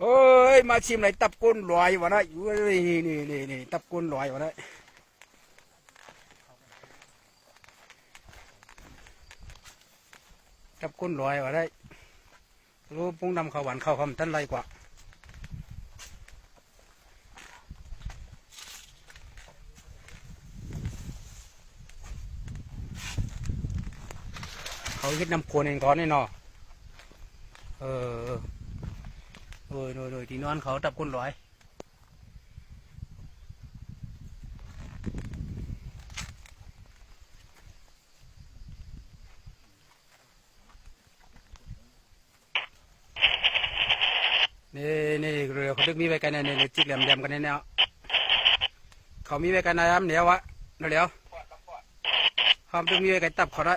เอ้ยมาชิมอะไรตับก้นลอยวะนะอยู่นี่นี่นี่นี่ตับก้นลอยวะนะตับก้นลอยวะได้รู้ปุ้งนำข้าวหวานข้าวคำท่านไรกว่าเขาคิดนำโคนเองก่อนแน่นอนเออ โดยโดยโดยที่นอนเขาตับก้นลอยนี่นี่เรือเขาดึกมีไว้กันเนี่ยนี่จิกแหลมแหลมกันเนี่ยเนี่ยเขามีไว้กันนะครับเดี๋ยววะเดี๋ยวเขาดึกมีไว้กันตับเขาได้